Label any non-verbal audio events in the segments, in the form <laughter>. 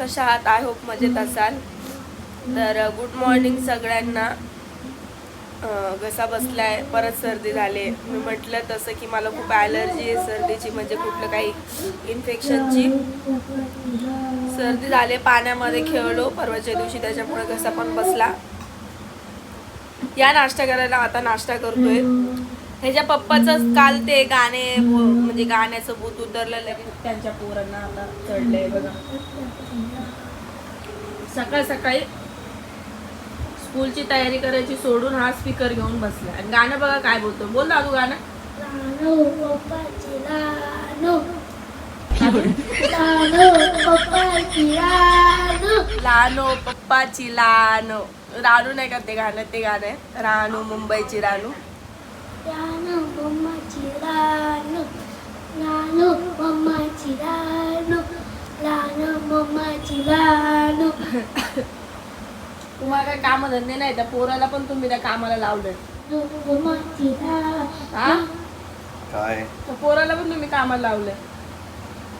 कशा आहात? I hope मजेत असाल. तर uh, गुड मॉर्निंग सगळ्यांना. Uh, घसा बसलाय परत सर्दी झाले. मी म्हटलं तसं की मला खूप ॲलर्जी आहे सर्दीची म्हणजे कुठलं काही इन्फेक्शनची सर्दी झाले पाण्यामध्ये खेळलो. परवाच्या दिवशी त्याच्यामुळे घसा पण बसला. या नाश्ता करायला आता नाश्ता करतोय. ह्याच्या पप्पाचं काल ते गाणे म्हणजे गाण्याचं भूत उतरलं लगेच त्यांच्या पोरांना आता चढलंय बघा. सकाळ सकाळी स्कूलची तयारी करायची सोडून हा स्पीकर घेऊन बसला आणि गाणं बघा काय बोलतो. बोल ना तू गाणं. <laughs> लानो पप्पाची लानो पप्पाची रानू नाही का ते गाणं? ते गाणं आहे. रानू मुंबईची रानू. लानो तुम्हाला काय काम धंदे नाही त्या पोराला पण तुम्ही त्या कामाला हा? लानो काय? त्या पोराला पण तुम्ही कामाला लावलंय.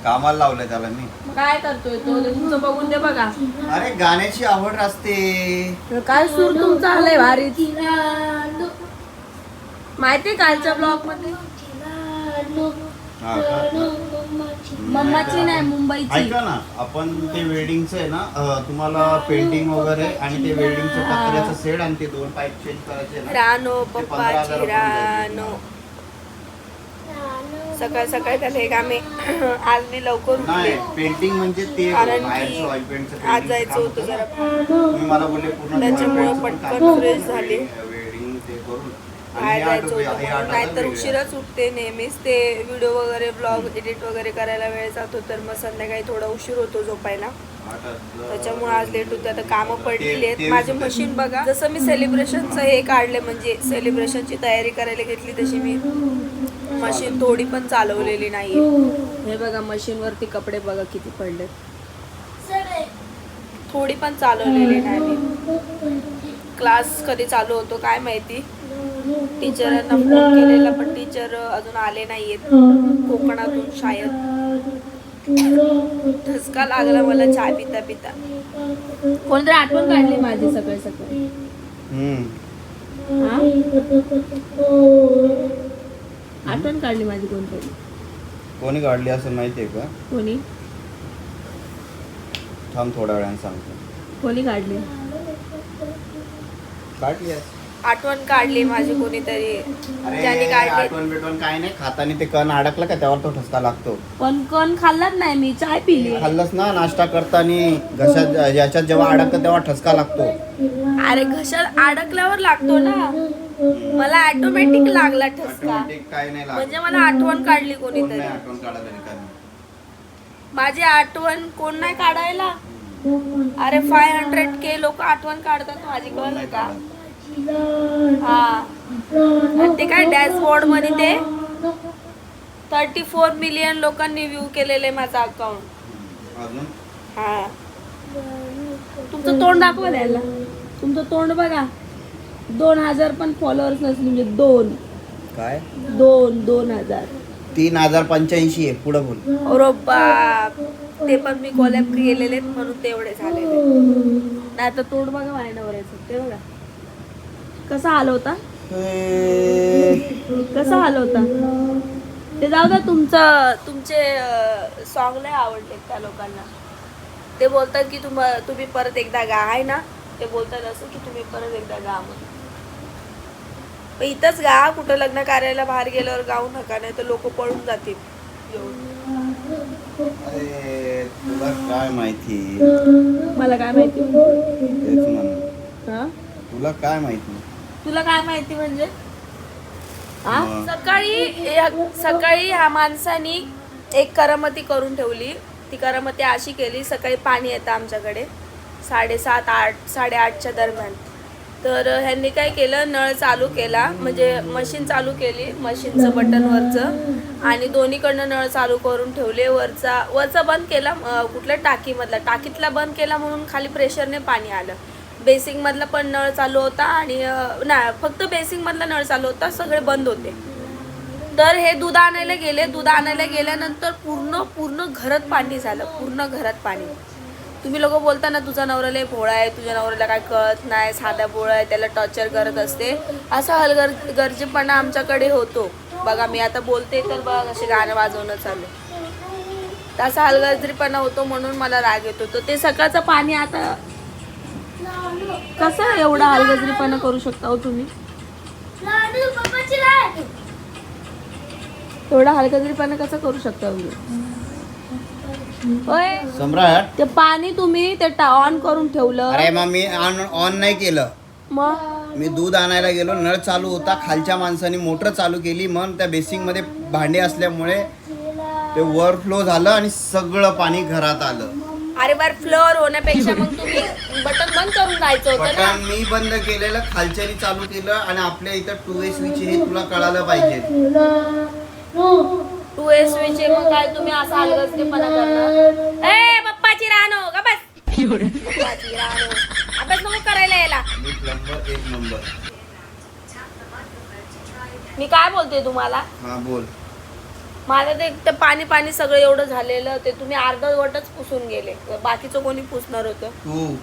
कामाला लावलंय त्याला मी. मग काय करतोय तो? ते तुमचं बघून दे बघा. अरे गाण्याची आवड असते काय सूर तुमचा आलंय भारी माहिती कालच्या ब्लॉगमध्ये? मम्माची नाही मुंबईची. ऐका ना आपण ते वेल्डिंगचं आहे ना अं, तुम्हाला पेंटिंग वगैरे आणि ते वेल्डिंगचं पत्र्याचं सेट आणि ते दोन पाईप चेंज करायचे ना रानो ते पंधरा हजार पप्पाची रुपये रानो. सकाळ सकाळी त्याला हे कामे आज मी लवकर उठले. पेंटिंग म्हणजे ते कारण बाहेरचं की ऑइल पेंटचं आज जायचं होतं जरा. तुम्ही मला बोलले पूर्ण त्याच्यामुळं पटकन करून झाली. वेल्डिंग ते करून आणि बाहेर जायचं होतं नाहीतर. उशिराच उठते नेहमीच. ते व्हिडिओ वगैरे ब्लॉग एडिट वगैरे करायला वेळ जातो तर मग संध्याकाळी थोडा उशीर होतो झोपायला. त्याच्यामुळे आज लेट होते. आता कामं पडलेली आहेत. माझे मशीन बघा. जसं मी सेलिब्रेशनचं हे काढले म्हणजे सेलिब्रेशनची तयारी करायला घेतली तशी मी मशीन थोडी पण चालवलेली नाहीये. हे बघा मशीन वरती कपडे बघा किती पडले थोडी पण चालवलेली नाही क्लास कधी चालू होतो काय माहिती? टीचरांना फोन केलेला पण टीचर अजून आले नाहीयेत. कोकणातून शाळेत. ठसका लागला मला चहा पिता पिता. कोणतरी आठवण काढली माझी सकाळी सकाळी हम्म. हा? आठवण काढली माझी कोणतरी. कोणी काढली असं माहितीये का? कोणी? थांब थोड्या वेळाने सांगतो. कोणी काढली? काढली आहे. आठवण काढली माझी कोणीतरी. ज्याने काढली. आठवण बिटवण काय नाही खातानी ते कण अडकला का त्यावर तो ठसका लागतो. पण कोण खाल्लाच नाही मी चाय पिली. खाल्लंच ना नाश्ता करताना घशात याच्यात जेव्हा अडकतं तेव्हा ठसका लागतो. अरे घशात अडकल्यावर लागतो ना. मला ऑटोमॅटिक लागला ठसका. Automatic काय नाही लागत. म्हणजे मला आठवण काढली कोण कोणीतरी. नाही आठवण काढत रिकामी. माझी आठवण कोण नाही काढायला? अरे फाय हंड्रेड के लोक आठवण काढतात माझी कोण कळलं नाही का? काढत. हा. ते काय डॅशबोर्डमध्ये ते थर्टी फोर मिलियन लोकांनी व्ह्यू केलेले माझं अकाउंट हा. तुमचं तोंड दाखवा द्यायला. तुमचं तोंड बघा. दोन हजार पण फॉलोअर्स नसले म्हणजे दोन. काय? दोन दोन हजार. तीन हजार पंच्याऐंशी आहे पुढं बोल. अरे बाप. ते पण मी कोलॅप केलेले म्हणून तेवढे झालेले नाही आता तोंड बघा वायनावर यायचं ते बघा. कसा आला होता? कसा आला होता? ते जाऊ द्या तुमचं तुमचे सॉंग लय आवडले त्या लोकांना. ते बोलतात की तुम तुम्ही परत एकदा गा आहे ना? ते बोलतात असं की तुम्ही परत एकदा गा म्हणून. इथंच गा कुठं लग्न कार्याला बाहेर गेल्यावर गाऊ नका नाही तर लोक पळून जातील. येऊन. अरे तुला काय माहिती? मला काय माहिती? तुला काय माहिती? तुला काय माहिती म्हणजे? हा? सकाळी या- सकाळी ह्या माणसानी एक करामती करून ठेवली. ती करामती अशी केली सकाळी पाणी येतं आमच्याकडे साडेसात आठ साडेआठच्या दरम्यान. तर ह्यांनी काय केलं नळ चालू केला म्हणजे मशीन चालू केली मशीनचं बटन वरचं आणि दोन्हीकडनं नळ चालू करून ठेवले. वरचा वरचा बंद केला अं, कुठल्या टाकीमधला टाकीतला बंद केला म्हणून खाली प्रेशरने पाणी आलं. बेसिंगमधला पण नळ चालू होता आणि नाही फक्त बेसिंगमधला नळ चालू होता सगळे बंद होते. तर हे दूध आणायला गेले दूध आणायला गेल्यानंतर पूर्ण पूर्ण घरात पाणी झालं पूर्ण घरात पाणी. तुम्ही लोक बोलता ना तुझा नवऱ्याला भोळा आहे तुझ्या नवऱ्याला काय कळत नाही साधा भोळा आहे त्याला टॉर्चर करत असते. असा हलगर गरजेपणा आमच्याकडे होतो. बघा मी आता बोलते तर बघा असे गाणं वाजवणं चालू तसा हलगर्जीपणा होतो म्हणून मला राग येतो तर ते सकाळचं पाणी आता कसं एवढा हलगर्जीपणा करू शकता हो तुम्ही? एवढा हलगर्जीपणा कसं करू शकता तुम्ही? होय सम्राट. ते पाणी तुम्ही ते ऑन करून ठेवलं. अरे मग मी ऑन ऑन नाही केलं. मग? मी दूध आणायला गेलो नळ चालू होता खालच्या माणसाने मोटर चालू केली मग त्या बेसिंगमध्ये भांडे असल्यामुळे ते वर फ्लो झालं आणि सगळं पाणी घरात आलं. अरे बार फ्लोअर होण्यापेक्षा मग तुम्ही बटन बंद करून जायचं होतं ना. बटन मी बंद केलेलं खालच्यानी चालू केलं आणि आपल्या इथं टू वे स्विच हे तुला कळालं पाहिजे. टू एस चे मग काय तुम्ही असा हलगर्जीपणा करणार? ए पप्पाची रानो का बस. पप्पाची रानो. अभ्यास नको करायला यायला. मी प्लंबर एक नंबर मी काय बोलते तुम्हाला? हा बोल. मला ते ते पाणी पाणी सगळं एवढं झालेलं ते तुम्ही अर्धवटच पुसून गेले. बाकीचं कोणी पुसणार होतं? तू.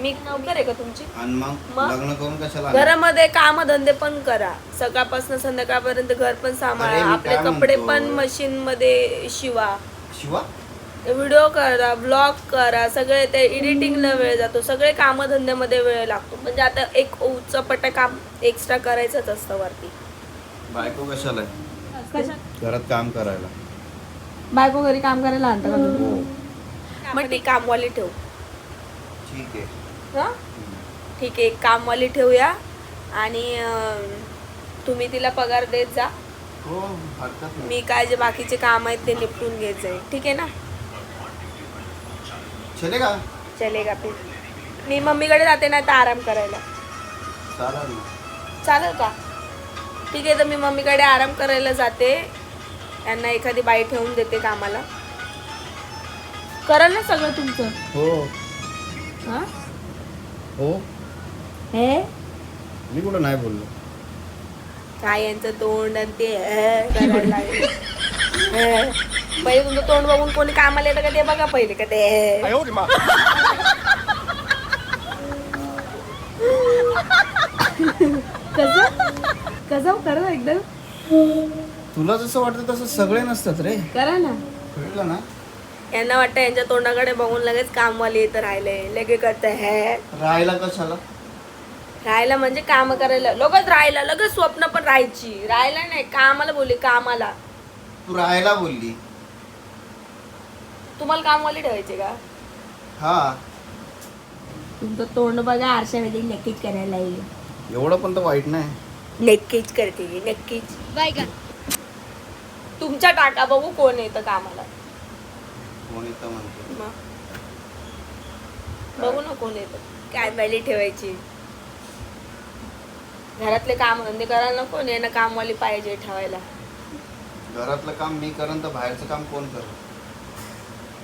मी नोकर आहे का तुमची? आणि मग? मग? लग्न करून कशाला आली? घरामध्ये काम धंदे पण करा. सकाळपासून संध्याकाळपर्यंत घर पण सांभाळा. मी आपले काय कपडे म्हणतो? पण मशीन मध्ये शिवा. शिवा? व्हिडिओ करा ब्लॉग करा. सगळे ते एडिटिंगला वेळ जातो. सगळे कामधंद्यामध्ये वेळ लागतो. म्हणजे आता एक उच्चपट काम एक्स्ट्रा करायचंच असतं वरती. बायको कशाला आहे? घरात काम करायला. बायको घरी काम करायला आणता का तुम्ही? मग ती कामवाली ठेव. ठीक आहे. हा? ठीक आहे कामवाली ठेवूया आणि अं, तुम्ही तिला पगार देत जा. हो हरकत नाही. मी काय जे बाकीचे काम आहेत ते निपटून घेत जाईल. ठीक आहे ना? चले का चलेगा फिर. मी मम्मीकडे जाते ना तर आराम करायला. चालेल ना. चालेल का? ठीक आहे तर मी मम्मीकडे आराम करायला जाते. यांना एखादी बाई ठेवून देते कामाला. कराल ना सगळं तुमचं? हो. हा? हो. हे? मी कुठं नाही बोललो. काय यांचं तोंड आणि ते अं करायला लागले. अं. पहिले तुमचं तोंड बघून कोणी कामाला येतं का? ते बघा पहिले का ते. अं. कसं? कसं? करा ना एकदम. तुला जसं वाटतं तसं सगळे नसतात रे. करा ना. कळलं ना? यांना वाटतं यांच्या तोंडाकडे बघून लगेच कामवाली इथं राहिले. लगे करतं हे. राहायला कशाला? राहायला म्हणजे काम करायला. लगेच राहायला लगेच स्वप्न पण राहायची. राहायला नाही कामाला बोलली कामाला. तू राहायला बोलली. तुम्हाला कामवाली ठेवायचे का? हा. तुमचं तोंड बघा आरशामध्ये नक्कीच करायला येईल. एवढं पण तर वाईट नाही. नक्कीच करते मी, नक्कीच. तुमच्या टाका बघू कोण येतं कामाला. कोण येतं म्हणतो? मग. बघू ना कोण येतं. काय बायली ठेवायची. घरातले काम धंदे करायला नको नाही ना कामवाली पाहिजे ठेवायला. घरातलं काम मी करन तर बाहेरचं काम कोण कर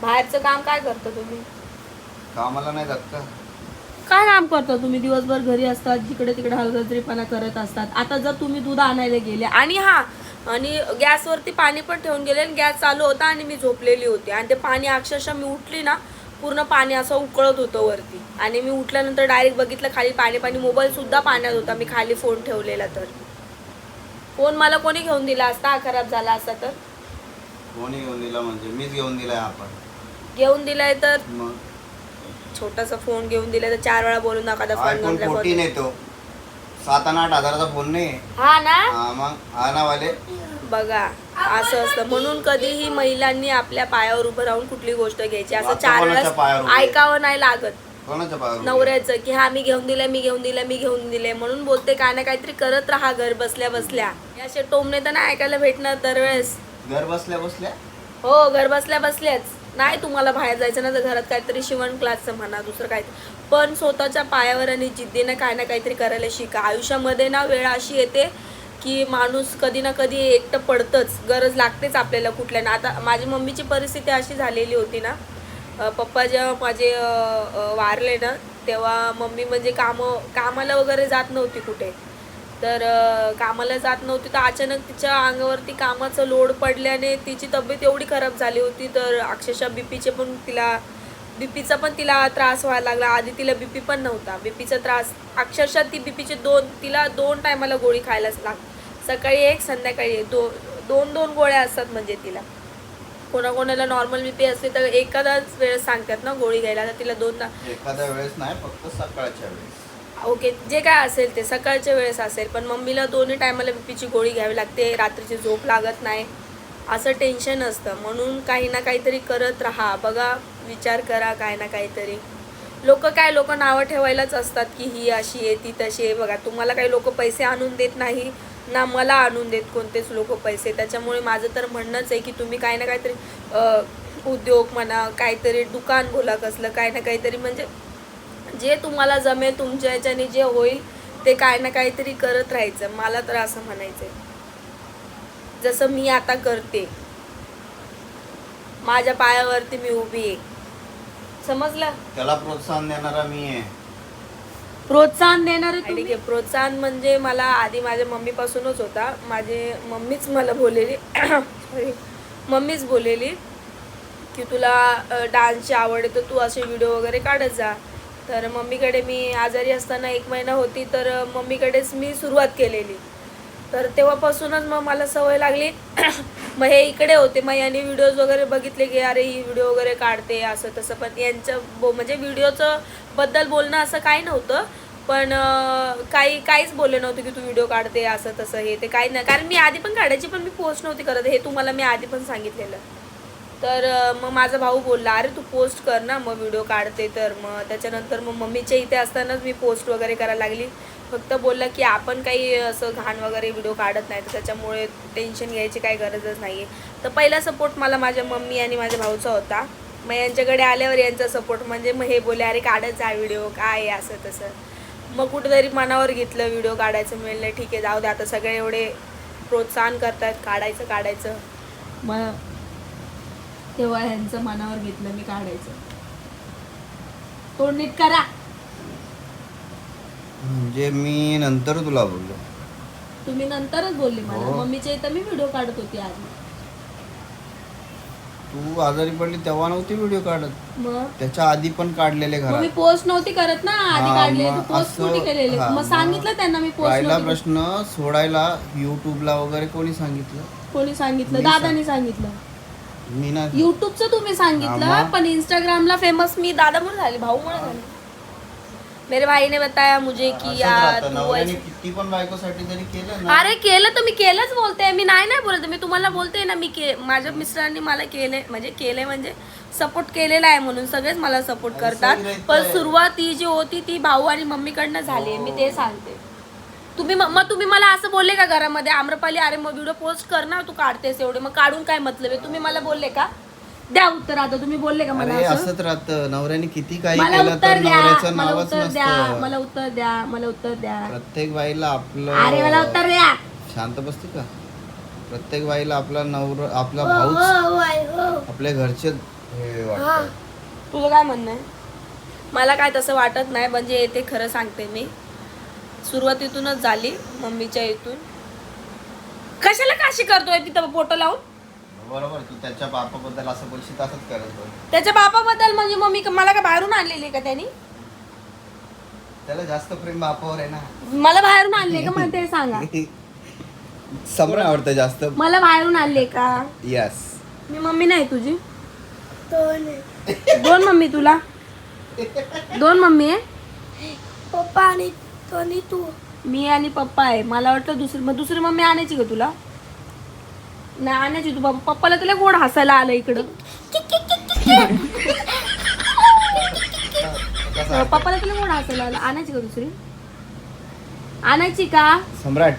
बाहेरचं काम काय करता तुम्ही? कामाला नाही जात का? काय काम करता तुम्ही? दिवसभर घरी असतात जिकडे तिकडे हलगर्जीपणा करत असतात. आता जर तुम्ही दूध आणायला गेले आणि हा आणि गॅसवरती पाणी पण ठेवून गेले आणि गॅस चालू होता आणि मी झोपलेली होती. आणि ते पाणी अक्षरशः मी उठली ना पूर्ण पाणी असं उकळत होतं वरती. आणि मी उठल्यानंतर डायरेक्ट बघितलं खाली पाणी पाणी मोबाईल सुद्धा पाण्यात होता. मी खाली फोन ठेवलेला तर. फोन मला कोणी घेऊन दिला असता? हा खराब झाला असता तर? कोणी घेऊन दिला म्हणजे मीच घेऊन दिलाय आपण. घेऊन दिलाय तर? मग? छोटासा फोन घेऊन दिलाय तर चार वेळा बोलून दाखवता फोन आयफोन घेऊन फोर्टीन येतो सात आणि आठ हजाराचा फोन नाही. हा ना? हा मग हा ना वाले. बघा असं असतं. म्हणून कधीही महिलांनी आपल्या पायावर उभं राहून कुठली गोष्ट घ्यायची. असं चार कोणाच्या पायावर वेळेस उभे? ऐकावं नाही लागत. कोणाच्या पायावर नवऱ्याचं की हा मी घेऊन दिलं मी घेऊन दिलं मी घेऊन दिले म्हणून बोलते काय ना काहीतरी करत राहा घर बसल्या बसल्या. हे असे टोमणे तर नाही ऐकायला भेटणार दरवेळेस. घर बसल्या बसल्या? हो घर बसल्या बसल्याच. नाही तुम्हाला बाहेर जायचं ना तर घरात काहीतरी शिवण क्लासचं म्हणा दुसरं काय पण स्वतःच्या पायावर आणि जिद्दीनं काय ना काहीतरी करायला शिका. आयुष्यामध्ये ना वेळ अशी येते की माणूस कधी ना कधी एकटं पडतंच. गरज लागतेच आपल्याला कुठल्या ना. आता माझी मम्मीची परिस्थिती अशी झालेली होती ना. पप्पा जेव्हा माझे वारले ना तेव्हा मम्मी म्हणजे कामं कामाला वगैरे जात नव्हती कुठे. तर कामाला जात नव्हती. तर अचानक तिच्या अंगावरती कामाचं लोड पडल्याने तिची तब्येत एवढी खराब झाली होती. तर अक्षरशः बीपीचे पण तिला बीपीचा पण तिला त्रास व्हायला लागला. आधी तिला बीपी पण नव्हता. बीपीचा त्रास अक्षरशः ती बीपीचे दोन तिला दोन टायमाला गोळी खायलाच लाग सकाळी एक संध्याकाळी एक. दो दोन दोन गोळ्या असतात म्हणजे तिला. कोणाकोणाला नॉर्मल बीपी असते तर एखादाच वेळेस सांगतात ना गोळी घ्यायला. तर तिला दोनदा एखाद्या वेळेस नाही फक्त सकाळच्या वेळेस. ओके जे काय असेल ते सकाळच्या वेळेस असेल पण मम्मीला दोन्ही टायमाला बीपीची गोळी घ्यावी लागते रात्रीची झोप लागत नाही असं टेन्शन असतं. म्हणून काही ना काहीतरी करत राहा. बघा विचार करा काय ना काहीतरी. लोक काय लोक नावं ठेवायलाच असतात की ही अशी आहे ती तशी आहे. बघा तुम्हाला काही लोक पैसे आणून देत नाही ना मला आणून देत कोणतेच लोक पैसे. त्याच्यामुळे माझं तर म्हणणंच आहे की तुम्ही काही ना काहीतरी उद्योग म्हणा काहीतरी दुकान बोला कसलं काही ना काहीतरी म्हणजे जे तुम्हाला जमेल तुमच्या ह्याच्याने जे होईल ते काय ना काहीतरी करत राहायचं. मला तर असं म्हणायचंय. जसं मी आता करते. माझ्या पायावरती मी उभी आहे. समजलं? त्याला प्रोत्साहन देणारा मी आहे. प्रोत्साहन देणार ठीक आहे प्रोत्साहन म्हणजे मला आधी माझ्या मम्मीपासूनच होता. माझे मम्मीच मला बोललेली. <coughs> सॉरी मम्मीच बोललेली की तुला डान्सची आवड आहे तर तू असे व्हिडिओ वगैरे काढत जा. तर मम्मीकडे मी आजारी असताना एक महिना होती तर मम्मीकडेच मी सुरुवात केलेली. तर तेव्हापासूनच मग मला सवय लागली. <clears throat> मग हे इकडे होते. मग यांनी व्हिडिओज वगैरे बघितले की अरे ही व्हिडिओ वगैरे काढते असं तसं. पण यांच्या बो म्हणजे व्हिडिओचं बद्दल बोलणं असं काही नव्हतं. पण काही काहीच बोलले नव्हते की तू व्हिडिओ काढते असं तसं हे ते. काही नाही. कारण मी आधी पण काढायची पण मी पोस्ट नव्हती करत. हे तुम्हाला मी आधी पण सांगितलेलं. तर मग माझा भाऊ बोलला अरे तू पोस्ट कर ना मग व्हिडिओ काढते तर. मग त्याच्यानंतर मग मम्मीच्या इथे असतानाच मी पोस्ट वगैरे करायला लागली. फक्त बोललं की आपण काही असं घाण वगैरे व्हिडिओ काढत नाही तर त्याच्यामुळे टेन्शन घ्यायची काही गरजच नाही आहे तर पहिला सपोर्ट मला माझ्या मम्मी आणि माझ्या भाऊचा होता. मग यांच्याकडे आल्यावर यांचा सपोर्ट म्हणजे मग हे बोले अरे काढत जा व्हिडिओ काय आहे असं तसं. मग कुठेतरी मनावर घेतलं व्हिडिओ काढायचं. मिळलं ठीक आहे जाऊ दे आता सगळे एवढे प्रोत्साहन करतात काढायचं काढायचं. मग तेव्हा ह्यांचं मनावर घेतलं मी काढायचं. तोंड नीट करा. म्हणजे मी नंतर तुला बोललो. तुम्ही नंतरच बोलले मला. हो. मम्मीच्या इथं मी व्हिडिओ काढत होती आधी तू आजारी पडली तेव्हा नव्हती व्हिडिओ काढत. मग? त्याच्या आधी पण काढलेले मग मी घरात पोस्ट नव्हती करत ना. आधी हा, काढले मग पोस्ट असं- कुठे केलेले. हा, मग मग सांगितलं त्यांना मी पोस्ट नव्हती प्रश्न सोडायला युट्यूबला वगैरे कोणी सांगितलं? कोणी सांगितलं? मी दादानी सांगितलं. मी ना युट्यूबचं तुम्ही सांगितलं हा? पण इंस्टाग्रामला फेमस मी दादामुळे झाले भाऊमुळे झाले. मेरे भाई ने बताया मुझे की यार राहतं. तू नवऱ्याने ऐसे- किती पण बायकोसाठी जरी केलं ना. अरे केलं तर मी केलंच बोलते. मी नाही नाही बोलते. मी तुम्हाला बोलते ना मी के माझ्या मिस्टरांनी मला केले म्हणजे केले म्हणजे सपोर्ट केलेला आहे म्हणून सगळेच मला सपोर्ट करतात. पण है. सुरुवात ती जी होती ती भाऊ आणि मम्मीकडनं झाली मी ते सांगते. तुम्ही मग तुम्ही मला असं बोलले का घरामध्ये? आम्रपाली अरे मग व्हिडिओ पोस्ट कर ना तू काढतेस एवढे. मग काढून काय मतलब आहे? तुम्ही मला बोलले का? द्या उत्तर आता. तुम्ही बोलले का मला अरे असं? असंच राहतं. नवऱ्याने किती काही मला केलं तर उत्तर द्या. नवऱ्याचं मला नावच उत्तर द्या. नसतं. मला उत्तर द्या. मला उत्तर द्या. प्रत्येक बाईला अरे मला आपलं उत्तर द्या. शांत बसते का? प्रत्येक बाईला आपला नवर आपला हो भाऊच हो हो आपल्या घरचे हे वाटतं. तुझं काय म्हणणं आहे? मला काय तसं वाटत नाही म्हणजे ते खरं सांगते मी. सुरुवातीतूनच झाली मम्मीच्या इथून. कशाला काशी करतोय तिथं फोटो लावून? बरोबर तू त्याच्या बापाबद्दल असं बोलशील तसंच करत बघ. त्याच्या बापाबद्दल म्हणजे मम्मी का- मला काय बाहेरून आणलेली का त्यांनी? त्याला जास्त प्रेम बापावर आहे ना. मला बाहेरून आणले का? मला ते सांगा. <laughs> सम्राट आवडतं जास्त. मला बाहेरून आणले का? यस मी मम्मी नाही तुझी. दोन दोन मम्मी तुला? दोन मम्मी आहे? पप्पा आणि आणि तू. मी आणि पप्पा आहे. मला वाटतं दुसरी मग दुसरी मम्मी आणायची का तुला? नाही आणायची तू. पप्पा- पप्पाला तुला गोड हसायला आलं इकडं. कसा पप्पाला तुला गोड हसायला आलं. आणायची का दुसरी? आणायची का? सम्राट.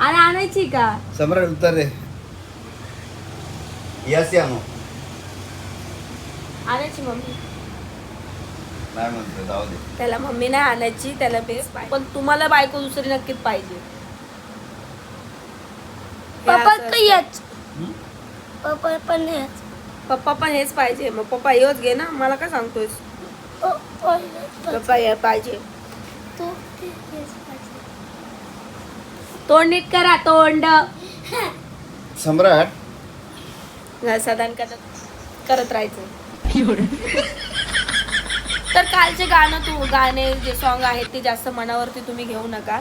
अरे आणायची का? सम्राट उत्तर दे. यस या नो आणायची मम्मी. नाही म्हणतो जाऊ दे. त्याला मम्मी नाही आणायची त्याला बेस पण तुम्हाला बायको दुसरी नक्कीच पाहिजे. हे पप्पा असं- येच पप्पा पण येच पप्पा पण हेच पाहिजे. मग पप्पा हेच घे ना. मला काय सांगतोयस? पप्पा हे पाहिजे. तू ते हेच पाहिजे. तोंड नीट करा तोंड. सम्राट. साधारण करत करत राहायचं. <laughs> तर कालचे गाणं तू गाणे जे सॉन्ग आहेत ते जास्त मनावरती तुम्ही घेऊ नका.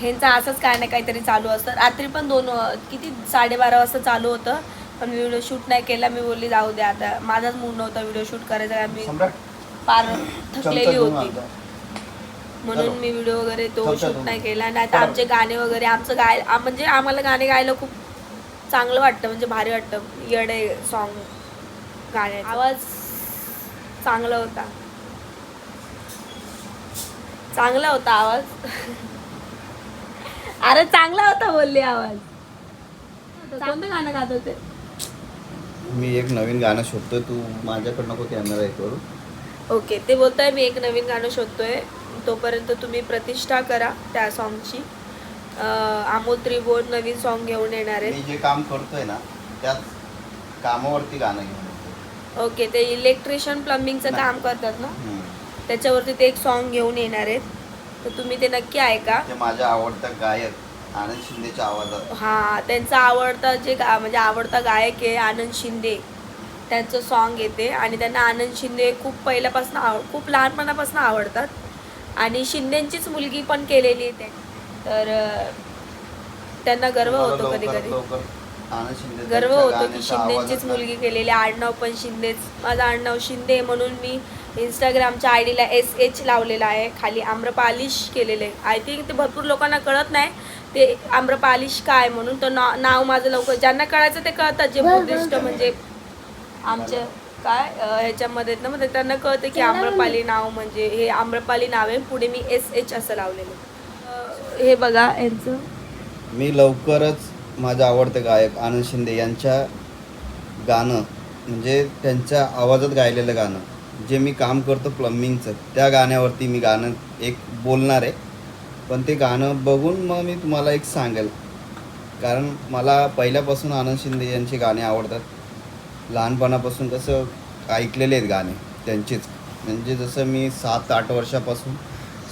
ह्यांचं असंच काय ना काहीतरी चालू असतं. रात्री पण दोन किती साडेबारा वाजता चालू होतं पण मी व्हिडिओ शूट नाही केला. मी बोलली जाऊ दे आता. माझाच मूड नव्हता व्हिडिओ शूट करायचा. कारण मी फार थकलेली होती. म्हणून मी व्हिडिओ वगैरे तो शूट. नाही केला. नाही तर आमचे गाणे वगैरे आमचं गाय म्हणजे आम्हाला गाणे गायला खूप चांगलं वाटतं. म्हणजे भारी वाटतं. येडे सॉन्ग गाणे आवाज चांगला होता. चांगला होता आवाज? अरे चांगला होता बोलली आवाज. कोणतं गाणं गात होते मी एक नवीन गाणं शोधतोय तू माझ्याकडे नको कॅमेरा हे करू. ओके ते बोलताय मी एक नवीन गाणं शोधतोय. तोपर्यंत तुम्ही प्रतिष्ठा करा त्या सॉन्गची अमोल त्रिभुवन नवीन सॉन्ग घेऊन येणार आहेत. मी जे काम करतोय ना त्याच कामावरती गाणं घेऊन. ओके ते इलेक्ट्रिशियन प्लंबिंगचं. काम करतात ना. त्याच्यावरती ते एक सॉन्ग घेऊन येणार आहेत. तर तुम्ही ते नक्की ऐका. ते माझ्या आवडता गायक आनंद शिंदेच्या आवाजात. हा त्यांचा आवडता जे गा म्हणजे आवडता गायक आहे आनंद शिंदे. त्यांचं सॉन्ग येते आणि त्यांना आनंद शिंदे खूप पहिल्यापासून आव खूप लहानपणापासून आवडतात. आणि शिंदेंचीच मुलगी पण केलेली आहे त्यांनी तर त्यांना गर्व होतो कधी कधी गर्व होतो की शिंदेचीच मुलगी केलेली आडनाव पण शिंदेच. माझं आडनाव शिंदे म्हणून मी इंस्टाग्रामच्या आय डीला एस एच लावलेला आहे. खाली आम्रपालिश केलेलं आहे. आय थिंक ते भरपूर लोकांना कळत नाही ते आम्रपालिश काय म्हणून. तर ना नाव माझं लवकर ज्यांना कळायचं ते कळतात जे बुद्धिस्ट म्हणजे आमच्या काय ह्याच्यामध्ये आहेत ना मग त्यांना कळतं की आम्रपाली नाव म्हणजे हे आम्रपाली नाव आहे. पुढे मी एस एच असं लावलेलं हे बघा यांचं. मी लवकरच माझं आवडते गायक आनंद शिंदे यांच्या गाणं म्हणजे त्यांच्या आवाजात गायलेलं गाणं जे मी काम करतो प्लंबिंगचं त्या गाण्यावरती मी गाणं एक बोलणार आहे. पण ते गाणं बघून मग मी तुम्हाला एक सांगेल. कारण मला पहिल्यापासून आनंद शिंदे यांचे गाणे आवडतात. लहानपणापासून कसं ऐकलेले आहेत गाणे त्यांचेच. म्हणजे जसं मी सात आठ वर्षापासून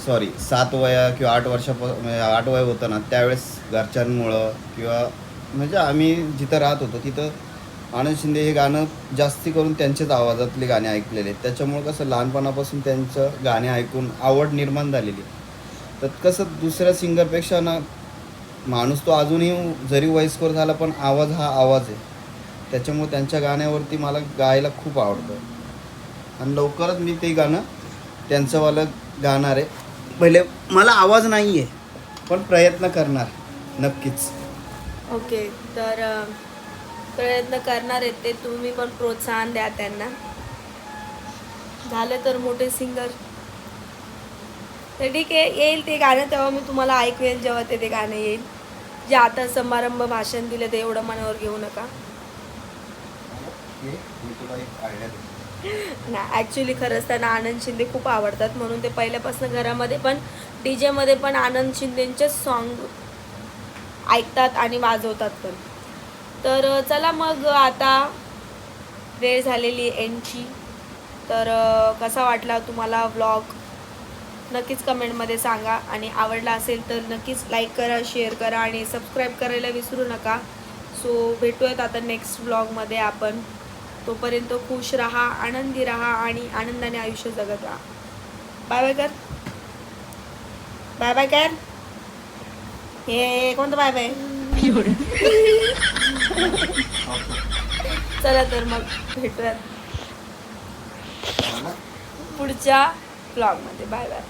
सॉरी सात वया किंवा आठ वर्षापा म्हणजे आठ वय होतं ना त्यावेळेस घरच्यांमुळं किंवा म्हणजे आम्ही जिथं राहत होतो तिथं आनंद शिंदे हे गाणं जास्ती करून त्यांच्याच आवाजातले गाणे ऐकलेले त्याच्यामुळं कसं लहानपणापासून त्यांचं गाणे ऐकून आवड निर्माण झालेली तर कसं दुसऱ्या सिंगरपेक्षा ना माणूस तो अजूनही जरी वयस्कर झाला पण आवाज हा आवाज आहे. त्याच्यामुळे त्यांच्या गाण्यावरती मला गायला खूप आवडतं. आणि लवकरच मी ते गाणं त्यांचंवालं गाणार आहे. पहिले मला आवाज नाही आहे पण प्रयत्न करणार नक्कीच. ओके तर प्रयत्न करणार आहेत ते तुम्ही पण प्रोत्साहन द्या त्यांना. झालं तर मोठे सिंगर. तर ठीक आहे येईल ते गाणं तेव्हा मी तुम्हाला ऐकवेल जेव्हा ते ते गाणं येईल. जे आता समारंभ भाषण दिलं ते एवढं मनावर घेऊ नका. ना ॲक्च्युली खरंच त्यांना आनंद शिंदे खूप आवडतात म्हणून ते पहिल्यापासून घरामध्ये पण डी जेमध्ये पण आनंद शिंदेंचेच सॉन्ग ऐकतात आणि वाजवतात पण. तर चला मग आता वेळ झालेली आहे एंडची तर कसा वाटला तुम्हाला व्लॉग नक्कीच कमेंटमध्ये सांगा. आणि आवडला असेल तर नक्कीच लाईक करा शेअर करा आणि सबस्क्राईब करायला विसरू नका. सो भेटूयात आता नेक्स्ट ब्लॉगमध्ये आपण. तोपर्यंत खुश राहा आनंदी राहा आणि आनंदाने आयुष्य जगत राहा. बाय बाय कर बाय बाय कर हे कोणतं बाय बाय चला तर मग भेटूयात. पुढच्या ब्लॉगमध्ये बाय बाय